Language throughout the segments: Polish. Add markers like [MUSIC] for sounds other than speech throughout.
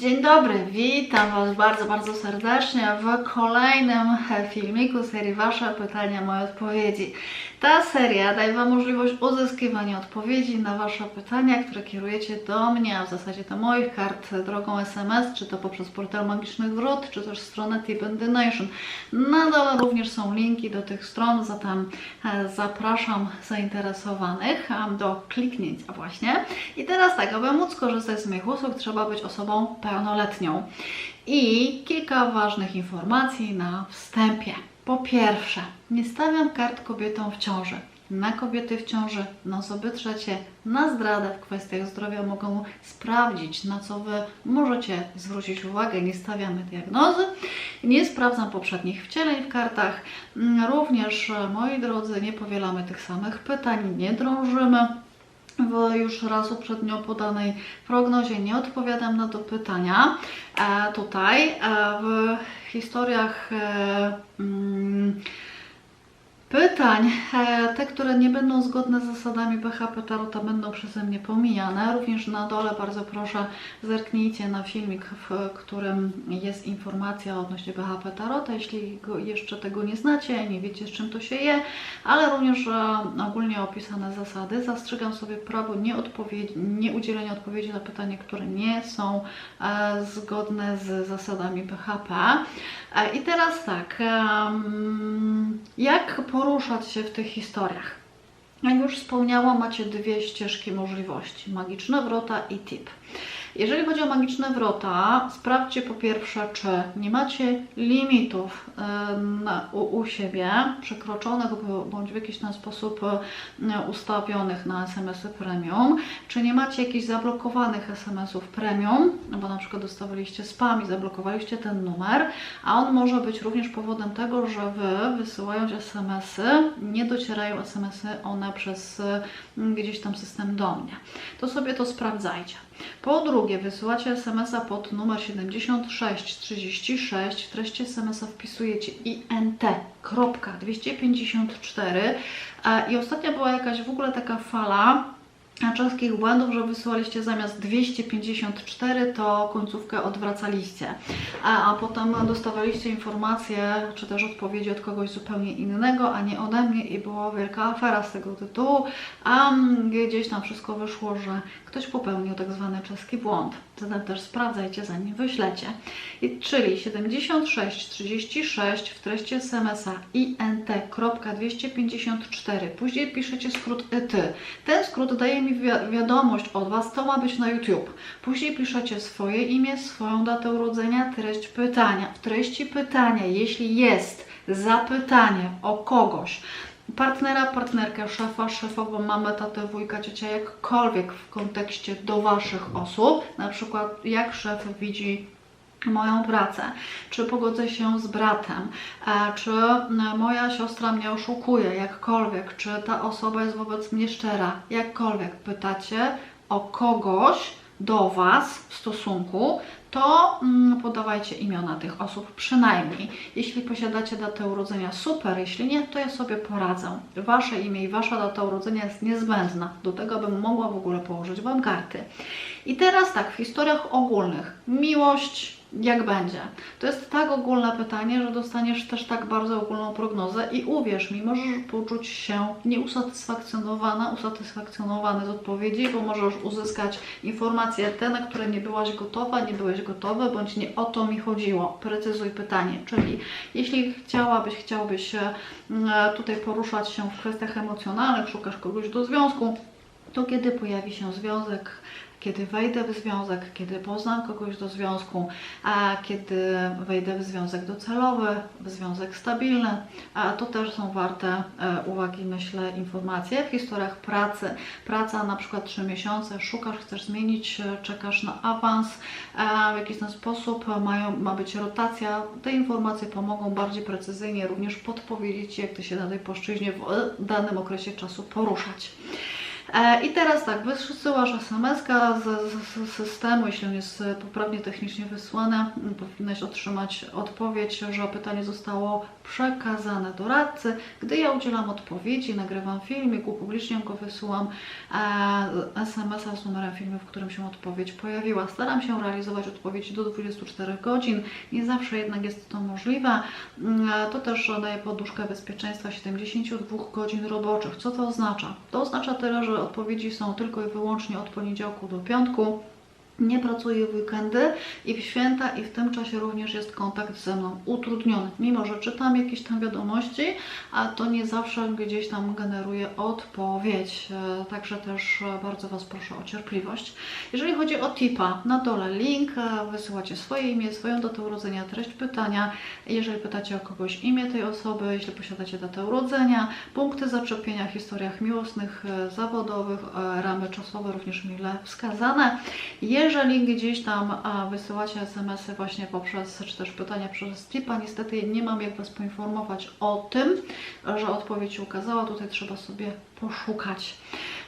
Dzień dobry, witam Was bardzo, bardzo serdecznie w kolejnym filmiku serii Wasze pytania, moje odpowiedzi. Ta seria daje Wam możliwość uzyskiwania odpowiedzi na Wasze pytania, które kierujecie do mnie, a w zasadzie do moich kart drogą SMS, czy to poprzez portal Magicznych Wrót, czy też stronę Tip and the Nation. Na dole również są linki do tych stron, zatem e, zapraszam zainteresowanych do kliknięcia właśnie. I teraz tak, aby móc korzystać z moich usług, trzeba być osobą pełnoletnią. I kilka ważnych informacji na wstępie. Po pierwsze, nie stawiam kart kobietom w ciąży. Na kobiety w ciąży, na osoby trzecie, na zdradę w kwestiach zdrowia mogą sprawdzić, na co Wy możecie zwrócić uwagę. Nie stawiamy diagnozy, nie sprawdzam poprzednich wcieleń w kartach. Również, moi drodzy, nie powielamy tych samych pytań, nie drążymy w już raz uprzednio podanej prognozie nie odpowiadam na to pytania. E, tutaj e, w historiach e, mm, pytań, e, te, które nie będą zgodne z zasadami BHP Tarota będą przeze mnie pomijane. Również na dole bardzo proszę zerknijcie na filmik, w którym jest informacja odnośnie BHP Tarota, jeśli jeszcze tego nie znacie, nie wiecie z czym to się je, ale również e, ogólnie opisane zasady. Zastrzegam sobie prawo nie, odpowiedzi, nie udzielenia odpowiedzi na pytania, które nie są e, zgodne z zasadami BHP. I teraz tak, jak poruszać się w tych historiach? Jak już wspomniałam, macie dwie ścieżki możliwości: magiczne wrota i tip. Jeżeli chodzi o magiczne wrota, sprawdźcie po pierwsze, czy nie macie limitów u, u siebie przekroczonych bądź w jakiś ten sposób ustawionych na SMS-y premium, czy nie macie jakichś zablokowanych SMS-ów premium, no bo na przykład dostawaliście spam i zablokowaliście ten numer, a on może być również powodem tego, że Wy wysyłając SMS-y, nie docierają SMS-y one przez gdzieś tam system do mnie. To sobie to sprawdzajcie. Po drugie, wysyłacie SMS-a pod numer 7636. W treści SMS-a wpisujecie INT, kropka, 254. E, I ostatnio była jakaś w ogóle taka fala czeskich błędów, że wysyłaliście zamiast 254, to końcówkę odwracaliście. A, a potem dostawaliście informacje, czy też odpowiedzi od kogoś zupełnie innego, a nie ode mnie i była wielka afera z tego tytułu, a mm, gdzieś tam wszystko wyszło, że ktoś popełnił tak zwany czeski błąd. Zatem też sprawdzajcie zanim wyślecie. I, czyli 7636 w treści SMS-a int.254. Później piszecie skrót ET. Ten skrót daje mi wi- wiadomość od Was, to ma być na YouTube. Później piszecie swoje imię, swoją datę urodzenia, treść pytania. W treści pytania, jeśli jest zapytanie o kogoś, partnera, partnerkę, szefa, szefową, mamę, tatę, wujka, ciocia, jakkolwiek w kontekście do Waszych osób, na przykład jak szef widzi moją pracę, czy pogodzę się z bratem, e, czy moja siostra mnie oszukuje, jakkolwiek, czy ta osoba jest wobec mnie szczera, jakkolwiek pytacie o kogoś do Was w stosunku, to mm, podawajcie imiona tych osób przynajmniej. Jeśli posiadacie datę urodzenia, super, jeśli nie, to ja sobie poradzę. Wasze imię i Wasza data urodzenia jest niezbędna do tego, abym mogła w ogóle położyć Wam karty. I teraz tak, w historiach ogólnych, miłość, jak będzie? To jest tak ogólne pytanie, że dostaniesz też tak bardzo ogólną prognozę i uwierz mi, możesz poczuć się nieusatysfakcjonowana, usatysfakcjonowany z odpowiedzi, bo możesz uzyskać informacje te, na które nie byłaś gotowa, nie byłeś gotowy, bądź nie o to mi chodziło. Precyzuj pytanie, czyli jeśli chciałabyś, chciałbyś e, m, tutaj poruszać się w kwestiach emocjonalnych, szukasz kogoś do związku, to kiedy pojawi się związek, kiedy wejdę w związek, kiedy poznam kogoś do związku, a kiedy wejdę w związek docelowy, w związek stabilny, a to też są warte e, uwagi, myślę, informacje w historiach pracy. Praca na przykład 3 miesiące, szukasz, chcesz zmienić, czekasz na awans, e, w jakiś ten sposób mają, ma być rotacja. Te informacje pomogą bardziej precyzyjnie również podpowiedzieć jak Ty się na tej płaszczyźnie w danym okresie czasu poruszać. E, I teraz tak, wysyłasz SMS-ka z, z, z systemu, jeśli on jest e, poprawnie technicznie wysłany, powinnaś otrzymać odpowiedź, że pytanie zostało przekazane doradcy. Gdy ja udzielam odpowiedzi, nagrywam filmik, upubliczniam go, wysyłam e, SMS-a z numerem filmu, w którym się odpowiedź pojawiła. Staram się realizować odpowiedzi do 24 godzin, nie zawsze jednak jest to możliwe. Mm, To też daje poduszkę bezpieczeństwa 72 godzin roboczych. Co to oznacza? To oznacza tyle, że odpowiedzi są tylko i wyłącznie od poniedziałku do piątku. Nie pracuję w weekendy i w święta i w tym czasie również jest kontakt ze mną utrudniony. Mimo, że czytam jakieś tam wiadomości, a to nie zawsze gdzieś tam generuje odpowiedź. E, Także też e, bardzo Was proszę o cierpliwość. Jeżeli chodzi o tipa, na dole link, e, wysyłacie swoje imię, swoją datę urodzenia, treść pytania. Jeżeli pytacie o kogoś imię tej osoby, jeśli posiadacie datę urodzenia, punkty zaczepienia historiach miłosnych, zawodowych, ramy czasowe również mile wskazane. Jeżeli gdzieś tam wysyłacie SMS-y właśnie poprzez, czy też pytania przez tipa, niestety nie mam jak Was poinformować o tym, że odpowiedź się ukazała. Tutaj trzeba sobie poszukać.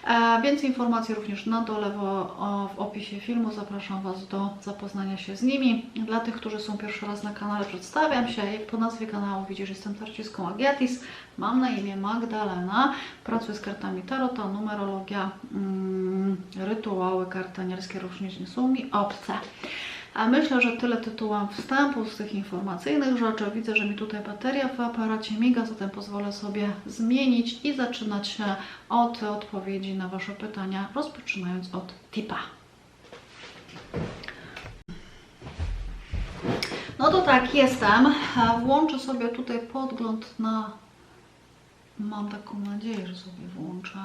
E, więcej informacji również na dole w, opisie filmu. Zapraszam Was do zapoznania się z nimi. Dla tych, którzy są pierwszy raz na kanale, przedstawiam się. Jak po nazwie kanału widzisz, jestem tarciską Agiatis. Mam na imię Magdalena. Pracuję z kartami Tarota, numerologia, mm, rytuały kartanierskie również nie są mi obce. A myślę, że tyle tytułem wstępu z tych informacyjnych rzeczy. Widzę, że mi tutaj bateria w aparacie miga, zatem pozwolę sobie zmienić i zaczynać się od odpowiedzi na Wasze pytania, rozpoczynając od tipa. No to tak, jestem. Włączę sobie tutaj podgląd na. Mam taką nadzieję, że sobie włączę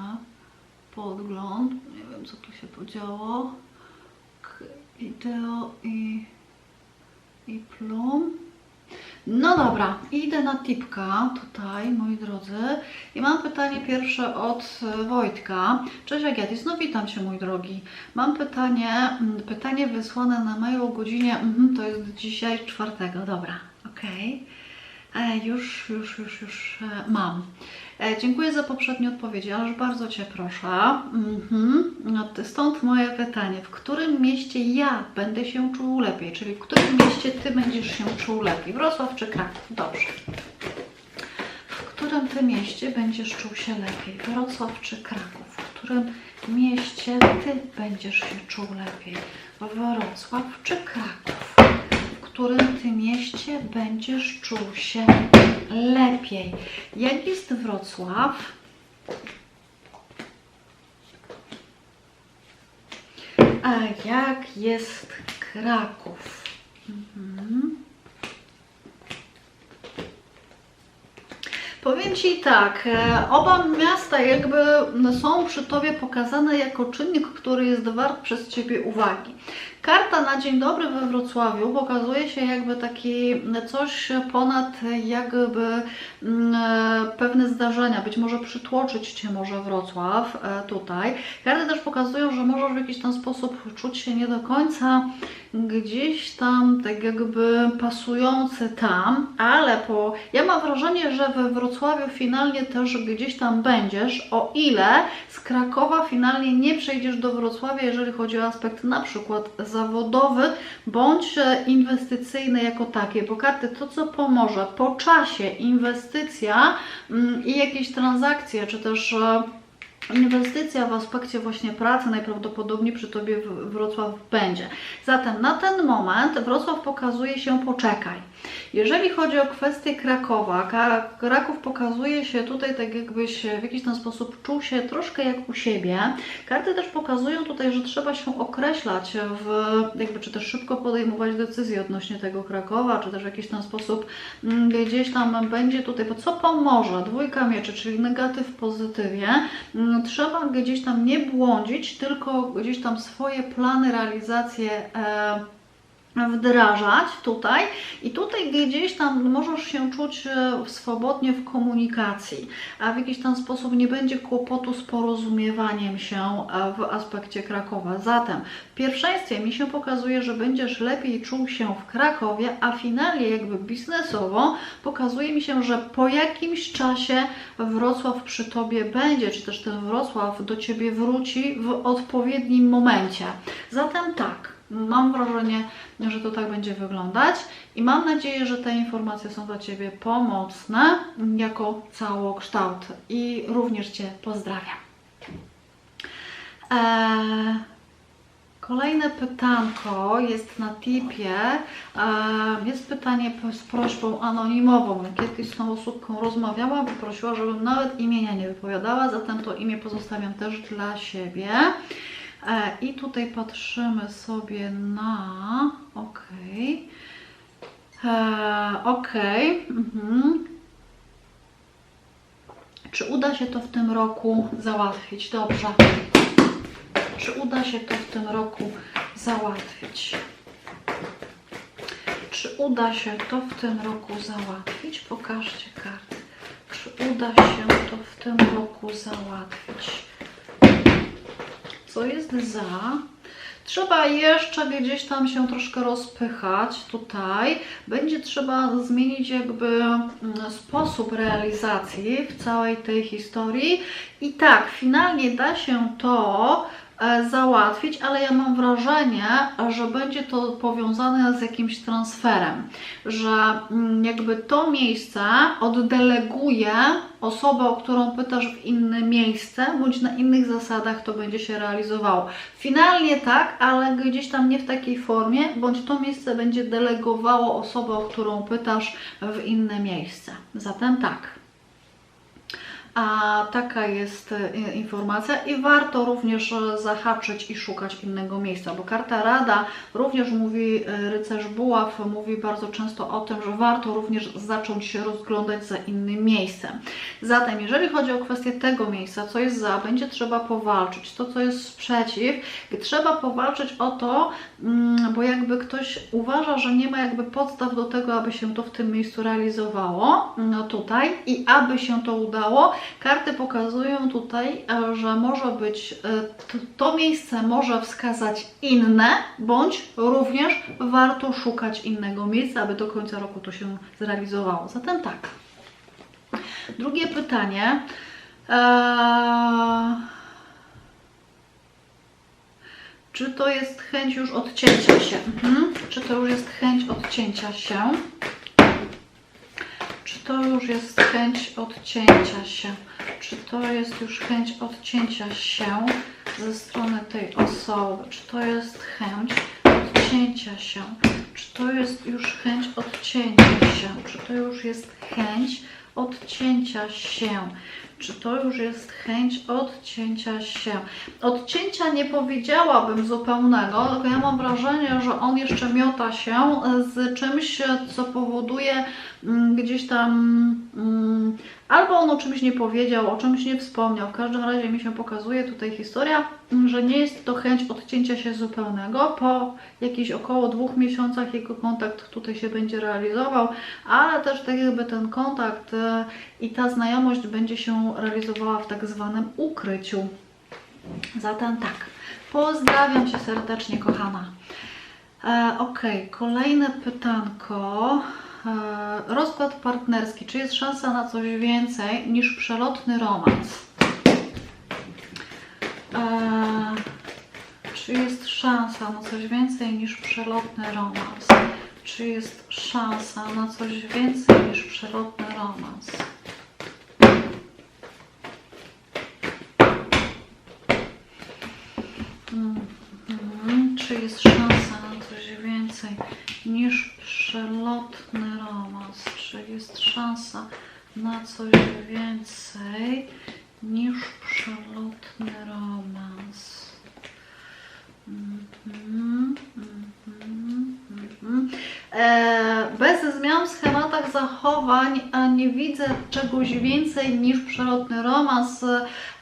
podgląd. Nie wiem, co tu się podziało. K- Wideo i, i plum. No dobra, idę na tipka tutaj, moi drodzy. I mam pytanie pierwsze od e, Wojtka. Cześć Agiatis, no witam Cię mój drogi. Mam pytanie, mm, pytanie wysłane na mail o godzinie, mhm, to jest dzisiaj czwartego, dobra, okej. E, Już, już, już, już e, mam. E, Dziękuję za poprzednie odpowiedzi, ależ bardzo Cię proszę. Mhm. No, stąd moje pytanie. W którym mieście ja będę się czuł lepiej? Czyli w którym mieście Ty będziesz się czuł lepiej? Wrocław czy Kraków? Dobrze. W którym Ty mieście będziesz czuł się lepiej? Wrocław czy Kraków? W którym mieście Ty będziesz się czuł lepiej? Wrocław czy Kraków? W którym Ty mieście będziesz czuł się lepiej? Jak jest Wrocław? A jak jest Kraków? Mhm. Powiem Ci tak, e, oba miasta jakby są przy Tobie pokazane jako czynnik, który jest wart przez Ciebie uwagi. Karta na dzień dobry we Wrocławiu pokazuje się jakby taki coś ponad jakby mm, e, pewne zdarzenia, być może przytłoczyć Cię może Wrocław e, tutaj. Karty też pokazują, że możesz w jakiś tam sposób czuć się nie do końca gdzieś tam tak jakby pasujący tam, ale po... Ja mam wrażenie, że we Wrocławiu finalnie też gdzieś tam będziesz, o ile z Krakowa finalnie nie przejdziesz do Wrocławia, jeżeli chodzi o aspekt na przykład zawodowy bądź e, inwestycyjny jako takie, bo karty to co pomoże po czasie inwestycja mm, i jakieś transakcje, czy też e, Inwestycja w aspekcie właśnie pracy najprawdopodobniej przy Tobie Wrocław będzie. Zatem na ten moment Wrocław pokazuje się poczekaj. Jeżeli chodzi o kwestię Krakowa, Kraków pokazuje się tutaj tak jakbyś w jakiś tam sposób czuł się troszkę jak u siebie. Karty też pokazują tutaj, że trzeba się określać w, jakby czy też szybko podejmować decyzje odnośnie tego Krakowa, czy też w jakiś tam sposób mm, gdzieś tam będzie tutaj, bo co pomoże? Dwójka mieczy, czyli negatyw w pozytywie. Mm, Trzeba gdzieś tam nie błądzić, tylko gdzieś tam swoje plany, realizacje e, wdrażać tutaj i tutaj gdzieś tam możesz się czuć e, swobodnie w komunikacji, a w jakiś tam sposób nie będzie kłopotu z porozumiewaniem się e, w aspekcie Krakowa. Zatem w pierwszeństwie mi się pokazuje, że będziesz lepiej czuł się w Krakowie, a finalnie jakby biznesowo pokazuje mi się, że po jakimś czasie Wrocław przy Tobie będzie, czy też ten Wrocław do Ciebie wróci w odpowiednim momencie. Zatem tak, Mam wrażenie, że to tak będzie wyglądać i mam nadzieję, że te informacje są dla Ciebie pomocne jako całokształt i również Cię pozdrawiam. Eee, kolejne pytanko jest na tipie. Eee, jest pytanie z prośbą anonimową. Kiedyś z tą osóbką rozmawiałam i prosiła, żebym nawet imienia nie wypowiadała, zatem to imię pozostawiam też dla siebie. E, I tutaj patrzymy sobie na. OK. E, OK. Mhm. Czy uda się to w tym roku załatwić? Dobrze. Czy uda się to w tym roku załatwić? Czy uda się to w tym roku załatwić? Pokażcie karty. Czy uda się to w tym roku załatwić? Co jest za. Trzeba jeszcze gdzieś tam się troszkę rozpychać tutaj. Będzie trzeba zmienić jakby mm, sposób realizacji w całej tej historii. I tak, finalnie da się to załatwić, ale ja mam wrażenie, że będzie to powiązane z jakimś transferem, że mm, jakby to miejsce oddeleguje osobę, o którą pytasz w inne miejsce, bądź na innych zasadach to będzie się realizowało. Finalnie tak, ale gdzieś tam nie w takiej formie, bądź to miejsce będzie delegowało osobę, o którą pytasz w inne miejsce. Zatem tak. A taka jest e, informacja i warto również e, zahaczyć i szukać innego miejsca, bo karta Rada również mówi, e, rycerz Buław mówi bardzo często o tym, że warto również zacząć się rozglądać za innym miejscem. Zatem, jeżeli chodzi o kwestię tego miejsca, co jest za, będzie trzeba powalczyć. To, co jest przeciw, trzeba powalczyć o to, bo jakby ktoś uważa, że nie ma jakby podstaw do tego, aby się to w tym miejscu realizowało, no tutaj, i aby się to udało, Karty pokazują tutaj, e, że może być, e, to miejsce może wskazać inne, bądź również warto szukać innego miejsca, aby do końca roku to się zrealizowało. Zatem tak. Drugie pytanie. Eee, czy to jest chęć już odcięcia się? Mhm. Czy to już jest chęć odcięcia się? Czy to już jest chęć odcięcia się? Czy to jest już chęć odcięcia się ze strony tej osoby? Czy to jest chęć odcięcia się? Czy to jest już chęć odcięcia się? Czy to już jest chęć odcięcia się? Czy to już jest chęć odcięcia się? Odcięcia nie powiedziałabym zupełnego, tylko ja mam wrażenie, że on jeszcze miota się z czymś, co powoduje mm, gdzieś tam mm, albo on o czymś nie powiedział, o czymś nie wspomniał. W każdym razie mi się pokazuje tutaj historia, że nie jest to chęć odcięcia się zupełnego. Po jakichś około dwóch miesiącach jego kontakt tutaj się będzie realizował, ale też tak jakby ten kontakt e, i ta znajomość będzie się realizowała w tak zwanym ukryciu. Zatem tak, pozdrawiam Cię serdecznie, kochana. E, ok, kolejne pytanko. E, rozkład partnerski. Czy jest szansa na coś więcej niż przelotny romans? E, czy jest szansa na coś więcej niż przelotny romans? Czy jest szansa na coś więcej niż przelotny romans? Mhm. Czy jest szansa na coś więcej niż przelotny romans? Czy jest szansa na coś więcej niż przelotny romans? Mhm, mhm. E, bez zmian w schematach zachowań nie widzę czegoś więcej niż przelotny romans.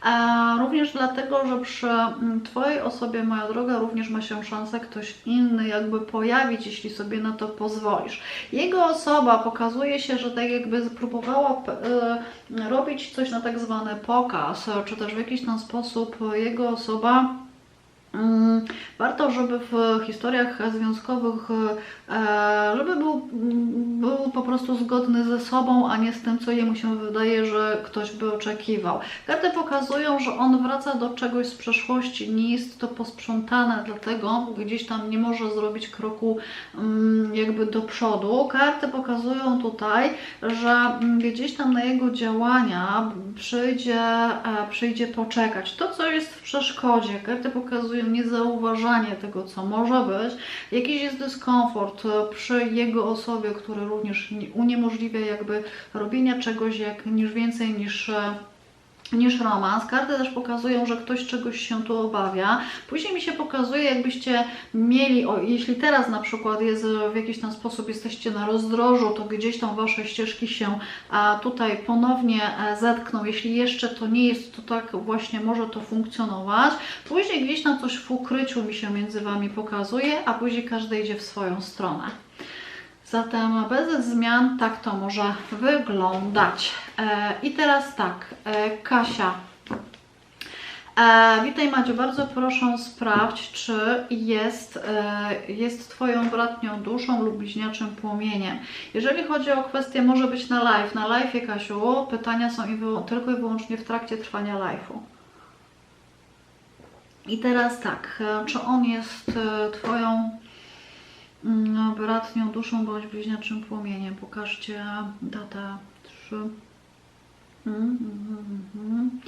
E, Również dlatego, że przy mm, Twojej osobie, moja droga, również ma się szansę ktoś inny jakby pojawić, jeśli sobie na to pozwolisz. Jego osoba pokazuje się, że tak jakby próbowała e, robić coś na tak zwany pokaz, czy też w jakiś tam sposób jego osoba Warto, żeby w historiach związkowych, e, żeby był, mm, był po prostu zgodny ze sobą, a nie z tym, co jemu się wydaje, że ktoś by oczekiwał. Karty pokazują, że on wraca do czegoś z przeszłości, nie jest to posprzątane, dlatego gdzieś tam nie może zrobić kroku mm, jakby do przodu. Karty pokazują tutaj, że mm, gdzieś tam na jego działania przyjdzie, e, przyjdzie poczekać. To, co jest w przeszkodzie, karty pokazują niezauważanie tego, co może być. Jakiś jest dyskomfort e, przy jego osobie, który również nie- uniemożliwia jakby robienia czegoś jak, niż więcej niż e, niż romans. Karty też pokazują, że ktoś czegoś się tu obawia. Później mi się pokazuje, jakbyście mieli, o, jeśli teraz na przykład jest w jakiś tam sposób jesteście na rozdrożu, to gdzieś tam wasze ścieżki się a, tutaj ponownie e, zetkną. Jeśli jeszcze to nie jest, to tak właśnie może to funkcjonować. Później gdzieś tam coś w ukryciu mi się między wami pokazuje, a później każdy idzie w swoją stronę. Zatem bez zmian tak to może wyglądać. E, I teraz tak, e, Kasia. E, witaj Madziu, bardzo proszę sprawdź, czy jest, jest Twoją bratnią duszą lub bliźniaczym płomieniem. Jeżeli chodzi o kwestię, może być na live. Na live, Kasiu, pytania są i tylko i wyłącznie w trakcie trwania live'u. I teraz tak, czy on jest Twoją bratnią duszą bądź bliźniaczym płomieniem? Pokażcie datę 3. Mm, mm, mm, mm.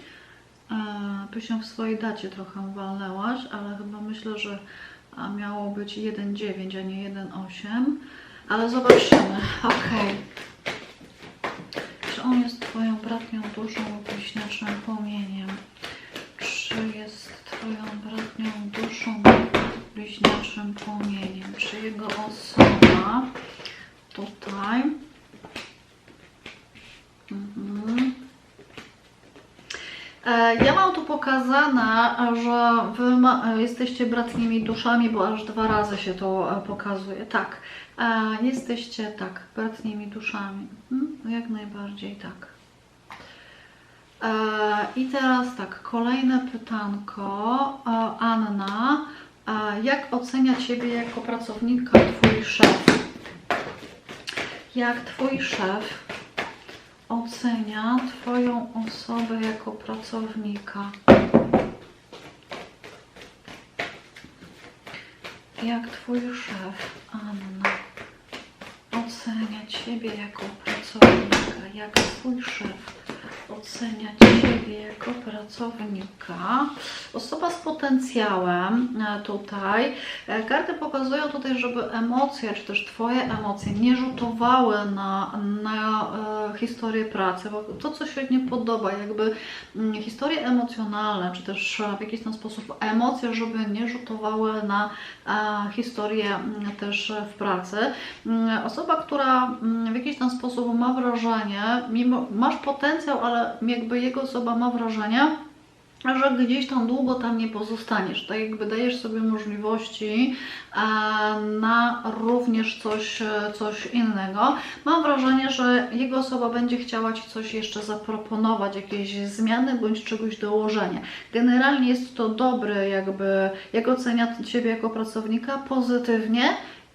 E, Tu się w swojej dacie trochę walnęłaś, ale chyba myślę, że miało być 1,9, a nie 1,8. Ale zobaczymy. [LAUGHS] Okej. Czy on jest Twoją bratnią duszą bliźniaczym płomieniem? Czy jest Twoją bratnią duszą bliźniaczym płomieniem? Czy jego osoba tutaj... Mhm. E, Ja mam tu pokazane, że Wy jesteście bratnimi duszami, bo aż dwa razy się to e, pokazuje. Tak, e, jesteście tak, bratnimi duszami. Mhm, Jak najbardziej tak. I teraz tak, kolejne pytanko. Anna, e, jak ocenia Ciebie jako pracownika Twój szef? Jak Twój szef ocenia Twoją osobę jako pracownika? Jak Twój szef, Anna, ocenia Ciebie jako pracownika? Jak Twój szef ocenia Ciebie jako pracownika? Osoba z potencjałem e, tutaj. E, Karty pokazują tutaj, żeby emocje, czy też Twoje emocje nie rzutowały na, na e, historię pracy, bo to, co się nie podoba, jakby mm, historie emocjonalne, czy też w jakiś tam sposób emocje, żeby nie rzutowały na historię mm, też w pracy. Mm, Osoba, która w jakiś tam sposób ma wrażenie, mimo masz potencjał, ale jakby jego osoba ma wrażenie, że gdzieś tam długo tam nie pozostaniesz. Tak jakby dajesz sobie możliwości e, na również coś, e, coś innego. Mam wrażenie, że jego osoba będzie chciała Ci coś jeszcze zaproponować, jakieś zmiany bądź czegoś dołożenia. Generalnie jest to dobry jakby, jak ocenia Ciebie jako pracownika pozytywnie,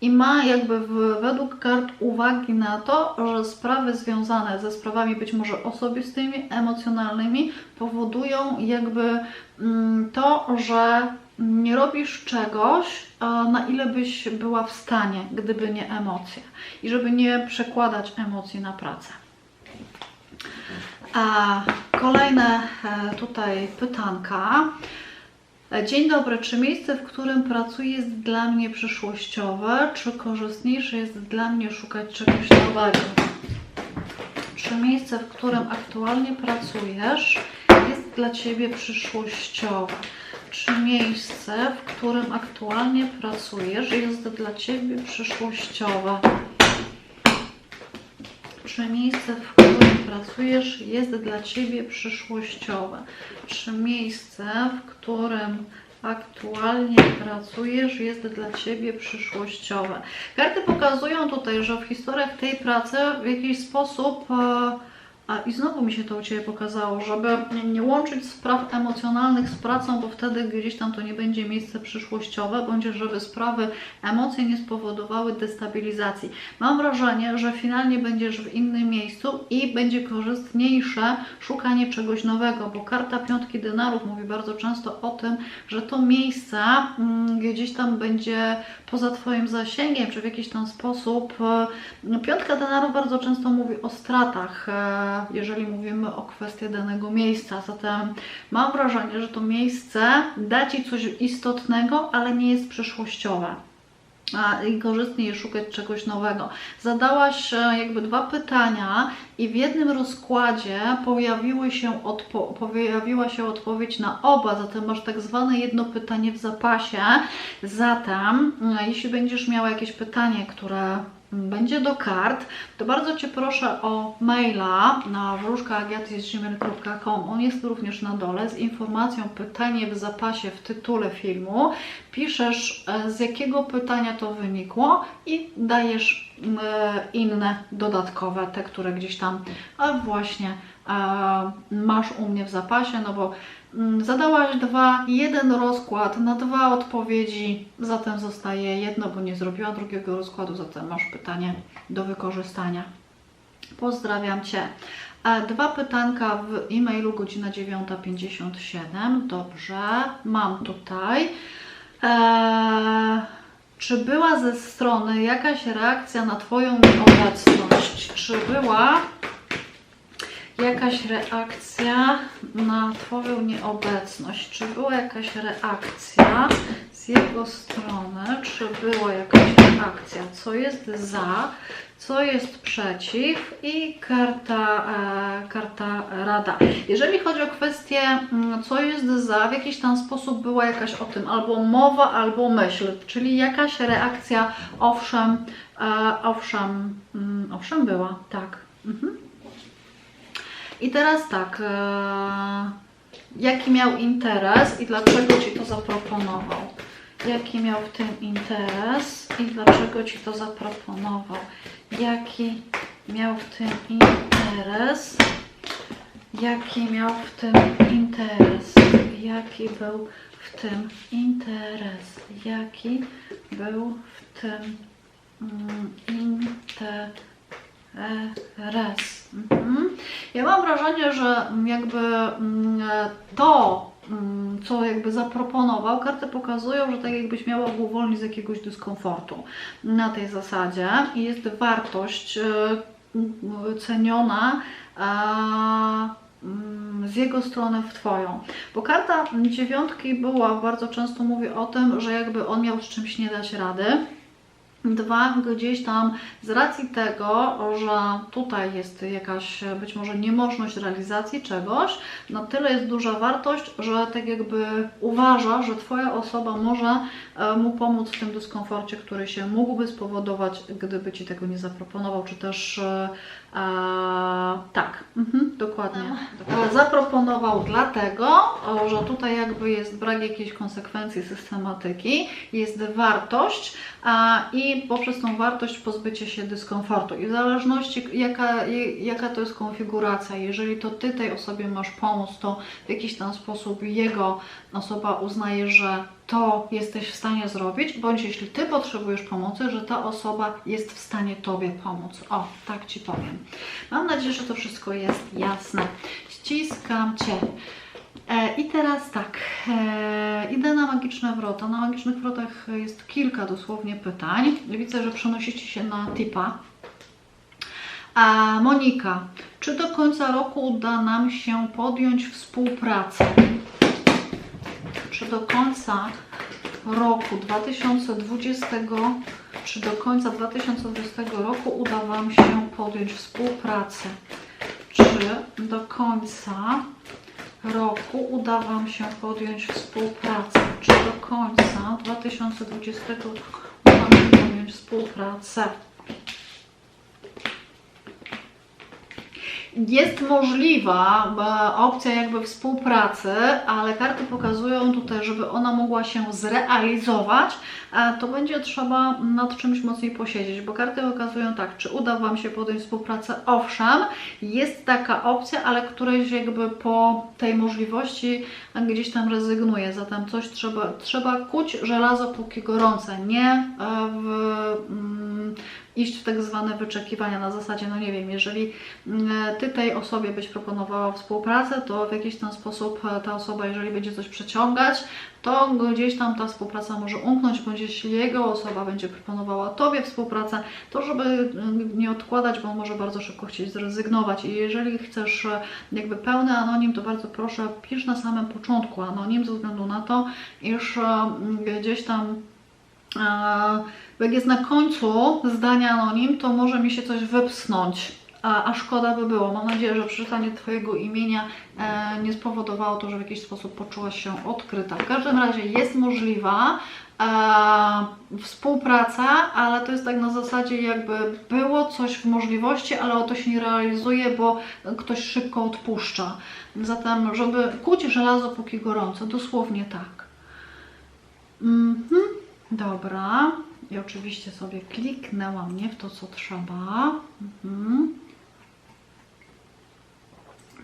i ma jakby w, według kart uwagi na to, że sprawy związane ze sprawami być może osobistymi, emocjonalnymi powodują jakby mm, to, że nie robisz czegoś, na ile byś była w stanie, gdyby nie emocje. I żeby nie przekładać emocji na pracę. A kolejne e, tutaj pytanka. Dzień dobry, czy miejsce, w którym pracuję jest dla mnie przyszłościowe, czy korzystniejsze jest dla mnie szukać czegoś nowego? Czy miejsce, w którym aktualnie pracujesz, jest dla Ciebie przyszłościowe? Czy miejsce, w którym aktualnie pracujesz, jest dla Ciebie przyszłościowe? Czy miejsce, w którym pracujesz, jest dla Ciebie przyszłościowe? Czy miejsce, w którym aktualnie pracujesz, jest dla Ciebie przyszłościowe? Karty pokazują tutaj, że w historiach tej pracy w jakiś sposób. E, a i znowu mi się to u Ciebie pokazało, żeby nie łączyć spraw emocjonalnych z pracą, bo wtedy gdzieś tam to nie będzie miejsce przyszłościowe, bądź żeby sprawy emocje nie spowodowały destabilizacji. Mam wrażenie, że finalnie będziesz w innym miejscu i będzie korzystniejsze szukanie czegoś nowego, bo karta piątki denarów mówi bardzo często o tym, że to miejsce mm, gdzieś tam będzie poza Twoim zasięgiem, czy w jakiś tam sposób. e, Piątka denarów bardzo często mówi o stratach, e, jeżeli mówimy o kwestii danego miejsca. Zatem mam wrażenie, że to miejsce da Ci coś istotnego, ale nie jest przyszłościowe. I korzystnie jest szukać czegoś nowego. Zadałaś e, jakby dwa pytania i w jednym rozkładzie pojawiły się odpo- pojawiła się odpowiedź na oba, zatem masz tak zwane jedno pytanie w zapasie. Zatem, e, jeśli będziesz miała jakieś pytanie, które będzie do kart, to bardzo Cię proszę o maila na wróżkaagiatys.gmail.com. On jest również na dole z informacją pytanie w zapasie w tytule filmu. Piszesz e, z jakiego pytania to wynikło i dajesz e, inne dodatkowe, te, które gdzieś tam e, właśnie masz u mnie w zapasie, no bo zadałaś dwa, jeden rozkład na dwa odpowiedzi, zatem zostaje jedno, bo nie zrobiła drugiego rozkładu, zatem masz pytanie do wykorzystania. Pozdrawiam Cię. E, Dwa pytanka w e-mailu, godzina 9.57. Dobrze, mam tutaj. Eee, czy była ze strony jakaś reakcja na Twoją nieobecność? Czy była jakaś reakcja na Twoją nieobecność? Czy była jakaś reakcja z jego strony? Czy była jakaś reakcja? Co jest za? Co jest przeciw? I karta, e, karta rada. Jeżeli chodzi o kwestię, mm, co jest za, w jakiś tam sposób była jakaś o tym albo mowa, albo myśl, czyli jakaś reakcja, owszem, e, owszem, mm, owszem była, tak. Mhm. I teraz tak, e, jaki miał interes i dlaczego Ci to zaproponował? Jaki miał w tym interes i dlaczego Ci to zaproponował? Jaki miał w tym interes? Jaki miał w tym interes? Jaki był w tym interes? Jaki był w tym mm, interes? Mhm. Ja mam wrażenie, że jakby mm, to, mm, co jakby zaproponował, karty pokazują, że tak jakbyś miała go uwolnić z jakiegoś dyskomfortu na tej zasadzie i jest wartość e, ceniona mm, z jego strony w Twoją. Bo karta dziewiątki była, bardzo często mówi o tym, że jakby on miał z czymś nie dać rady. Dwa, gdzieś tam z racji tego, że tutaj jest jakaś być może niemożność realizacji czegoś, na tyle jest duża wartość, że tak jakby uważa, że Twoja osoba może e, mu pomóc w tym dyskomforcie, który się mógłby spowodować, gdyby Ci tego nie zaproponował, czy też e, e, tak, mhm, dokładnie. E, Zaproponował dlatego, że tutaj jakby jest brak jakiejś konsekwencji systematyki, jest wartość i poprzez tą wartość pozbycie się dyskomfortu. I w zależności jaka, jaka to jest konfiguracja, jeżeli to Ty tej osobie masz pomóc, to w jakiś tam sposób jego osoba uznaje, że to jesteś w stanie zrobić, bądź jeśli Ty potrzebujesz pomocy, że ta osoba jest w stanie Tobie pomóc. O, tak Ci powiem. Mam nadzieję, że to wszystko jest jasne. Ściskam Cię. E, I teraz tak, e, idę na magiczne wrota. Na magicznych wrotach jest kilka dosłownie pytań. Widzę, że przenosicie się na tipa. Monika, czy do końca roku uda nam się podjąć współpracę? Czy do końca roku 2020, czy do końca 2020 roku uda Wam się podjąć współpracę? Czy do końca roku uda Wam się podjąć współpracę? Czy do końca 2020 roku uda Wam się podjąć współpracę? Jest możliwa opcja jakby współpracy, ale karty pokazują tutaj, żeby ona mogła się zrealizować, to będzie trzeba nad czymś mocniej posiedzieć, bo karty pokazują tak, czy uda Wam się podjąć współpracę? Owszem, jest taka opcja, ale któreś jakby po tej możliwości gdzieś tam rezygnuje, zatem coś trzeba, trzeba kuć żelazo póki gorące, nie e, w, mm, iść w tak zwane wyczekiwania na zasadzie, no nie wiem, jeżeli mm, Ty tej osobie byś proponowała współpracę, to w jakiś tam sposób ta osoba, jeżeli będzie coś przeciągać, to gdzieś tam ta współpraca może umknąć, bądź jeśli jego osoba będzie proponowała Tobie współpracę, to żeby mm, nie odkładać, bo on może bardzo szybko chcieć zrezygnować i jeżeli chcesz e, jakby pełny anonim, to bardzo proszę pisz na samym początku anonim, ze względu na to, iż e, gdzieś tam e, jak jest na końcu zdania anonim, to może mi się coś wypsnąć. A, szkoda by było. Mam nadzieję, że przeczytanie Twojego imienia nie spowodowało to, że w jakiś sposób poczułaś się odkryta. W każdym razie jest możliwa współpraca, ale to jest tak na zasadzie jakby było coś w możliwości, ale to się nie realizuje, bo ktoś szybko odpuszcza. Zatem, żeby kuć żelazo póki gorąco, dosłownie tak. Mhm. Dobra. I oczywiście sobie kliknęłam nie w to, co trzeba. Mhm.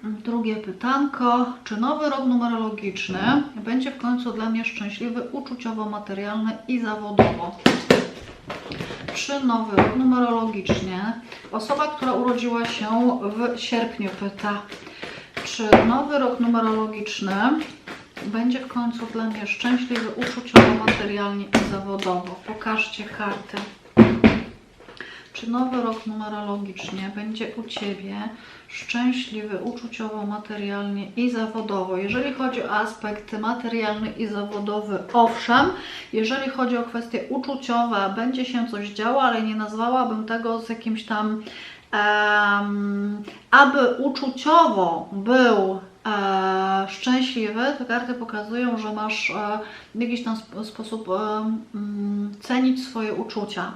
Drugie pytanko. Czy nowy rok numerologiczny będzie w końcu dla mnie szczęśliwy uczuciowo, materialny i zawodowo? Czy nowy rok numerologicznie? Osoba, która urodziła się w sierpniu pyta, czy nowy rok numerologiczny będzie w końcu dla mnie szczęśliwy uczuciowo, materialnie i zawodowo? Pokażcie karty. Czy nowy rok numerologicznie będzie u Ciebie szczęśliwy uczuciowo, materialnie i zawodowo? Jeżeli chodzi o aspekt materialny i zawodowy, owszem. Jeżeli chodzi o kwestie uczuciowe, będzie się coś działo, ale nie nazwałabym tego z jakimś tam em, aby uczuciowo był szczęśliwy, to karty pokazują, że masz e, w jakiś tam sp- sposób e, mm, cenić swoje uczucia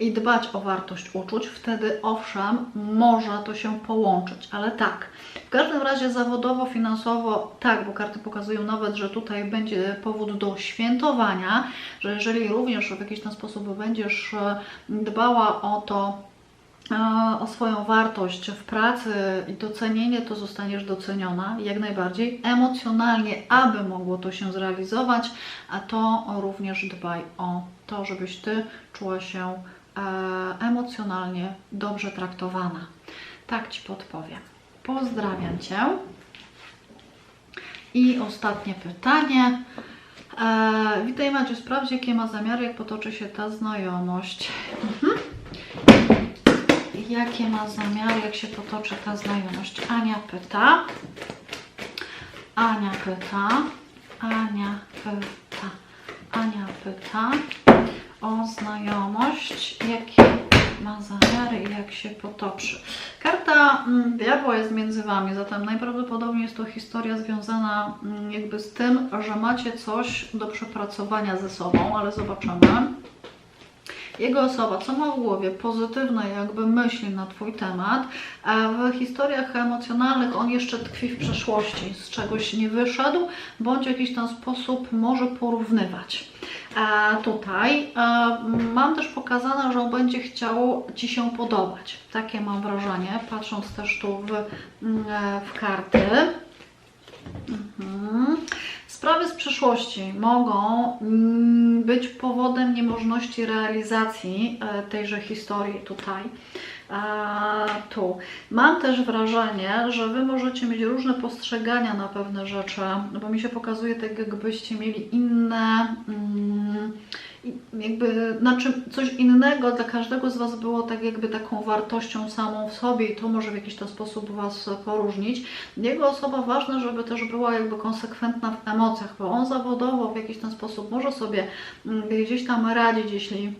i dbać o wartość uczuć, wtedy owszem, może to się połączyć, ale tak. W każdym razie zawodowo, finansowo tak, bo karty pokazują nawet, że tutaj będzie powód do świętowania, że jeżeli również w jakiś tam sposób będziesz e, dbała o to, e, o swoją wartość w pracy i docenienie, to zostaniesz doceniona jak najbardziej emocjonalnie, aby mogło to się zrealizować, a to również dbaj o to, żebyś Ty czuła się e, emocjonalnie dobrze traktowana. Tak Ci podpowiem. Pozdrawiam Cię. I ostatnie pytanie. E, witaj Maciu, sprawdź jakie ma zamiary, jak potoczy się ta znajomość. Mhm. Jakie ma zamiary, jak się potoczy ta znajomość? Ania pyta. Ania pyta. Ania pyta. Ania pyta o znajomość, jakie ma zamiary i jak się potoczy. Karta mm, diabła jest między Wami, zatem najprawdopodobniej jest to historia związana mm, jakby z tym, że macie coś do przepracowania ze sobą, ale zobaczymy. Jego osoba, co ma w głowie, pozytywne jakby myśli na Twój temat, a w historiach emocjonalnych on jeszcze tkwi w przeszłości, z czegoś nie wyszedł, bądź w jakiś tam sposób może porównywać. A tutaj e, mam też pokazane, że on będzie chciał Ci się podobać. Takie mam wrażenie, patrząc też tu w, mm, e, w karty. Mhm. Sprawy z przeszłości mogą mm, być powodem niemożności realizacji e, tejże historii tutaj. Tu. Mam też wrażenie, że Wy możecie mieć różne postrzegania na pewne rzeczy, bo mi się pokazuje tak, jakbyście mieli inne, mm, jakby znaczy coś innego dla każdego z Was było tak jakby taką wartością samą w sobie i to może w jakiś tam sposób Was poróżnić. Jego osoba ważne, żeby też była jakby konsekwentna w emocjach, bo on zawodowo w jakiś tam sposób może sobie mm, gdzieś tam radzić, jeśli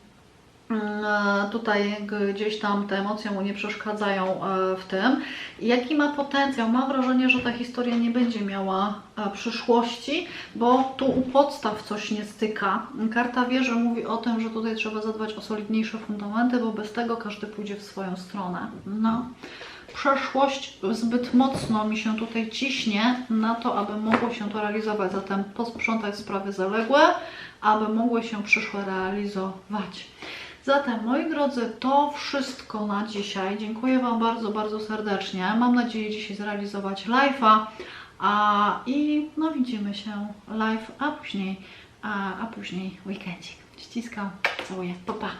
tutaj gdzieś tam te emocje mu nie przeszkadzają e, w tym. Jaki ma potencjał? Mam wrażenie, że ta historia nie będzie miała e, przyszłości, bo tu u podstaw coś nie styka. Karta wieży mówi o tym, że tutaj trzeba zadbać o solidniejsze fundamenty, bo bez tego każdy pójdzie w swoją stronę. No. przeszłość zbyt mocno mi się tutaj ciśnie na to, aby mogło się to realizować. Zatem posprzątać sprawy zaległe, aby mogły się przyszłe realizować. Zatem, moi drodzy, to wszystko na dzisiaj. Dziękuję Wam bardzo, bardzo serdecznie. Mam nadzieję dzisiaj zrealizować live'a. A, I no widzimy się live, a później, a, a później weekendzik. Ściskam, całuję, pa pa.